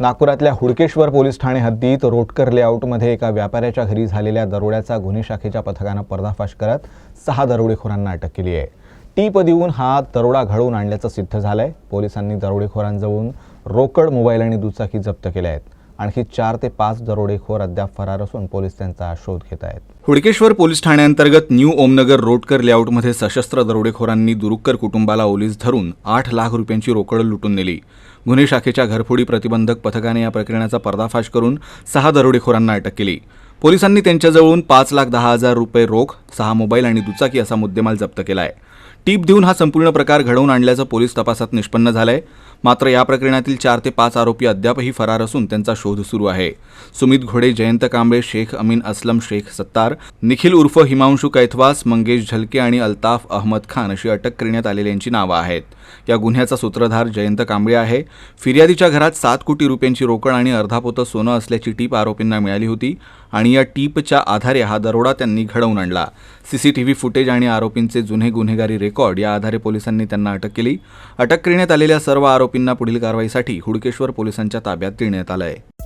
नागपुरातल्या हुडकेश्वर पोलीस ठाणे हद्दीत रोटकर लेआउटमध्ये एका व्यापाऱ्याच्या घरी झालेल्या दरोड्याचा गुन्हे शाखेच्या पथकानं पर्दाफाश करत सहा दरोडेखोरांना अटक केली आहे. टीप देऊन हा दरोडा घडवून आणल्याचं सिद्ध झालं आहे पोलिसांनी दरोडेखोरांजवळून रोकड मोबाईल आणि दुचाकी जप्त केल्या आहेत. आणखी चार ते पाच दरोडेखोर अद्याप फरार असून पोलीस त्यांचा शोध घेत आहेत. हुडकेश्वर पोलीस ठाण्याअंतर्गत न्यू ओमनगर रोडकर लेआउटमध्ये सशस्त्र दरोडेखोरांनी दुरुक्कर कुटुंबाला ओलीस धरून आठ लाख रुपयांची रोकड लुटून नेली. गुन्हे शाखेच्या घरफोडी प्रतिबंधक पथकाने या प्रकरणाचा पर्दाफाश करून सहा दरोडेखोरांना अटक केली. पोलिसांनी त्यांच्याजवळून पाच लाख दहा हजार रुपये रोख सहा मोबाईल आणि दुचाकी असा मुद्देमाल जप्त केला आहे टीप देऊन हा संपूर्ण प्रकार घडवून आणल्याचं पोलीस तपासात निष्पन्न झालं आहे मात्र या प्रकरणातील चार ते पाच आरोपी अद्यापही फरार असून त्यांचा शोध सुरू आहे. सुमित घोडे जयंत कांबळे शेख अमीन अस्लम शेख सत्तार निखिल उर्फ हिमांशू कैथवास मंगेश झलके आणि अल्ताफ अहमद खान अशी अटक करण्यात आलेल्यांची नावं आहेत. या गुन्ह्याचा सूत्रधार जयंत कांबळे आहे. फिर्यादीच्या घरात सात कोटी रुपयांची रोकड आणि अर्धा पोतं सोनं असल्याची टीप आरोपींना मिळाली होती आणि या टीपच्या आधारे हा दरोडा त्यांनी घडवून आणला. सीसीटीव्ही फुटेज आणि आरोपींचे जुने गुन्हेगारी रेकॉर्ड या आधारे पोलिसांनी त्यांना अटक केली. अटक करण्यात आलेल्या सर्व आरोपींना पुढील कारवाईसाठी हुडकेश्वर पोलिसांच्या ताब्यात देण्यात आलं आहे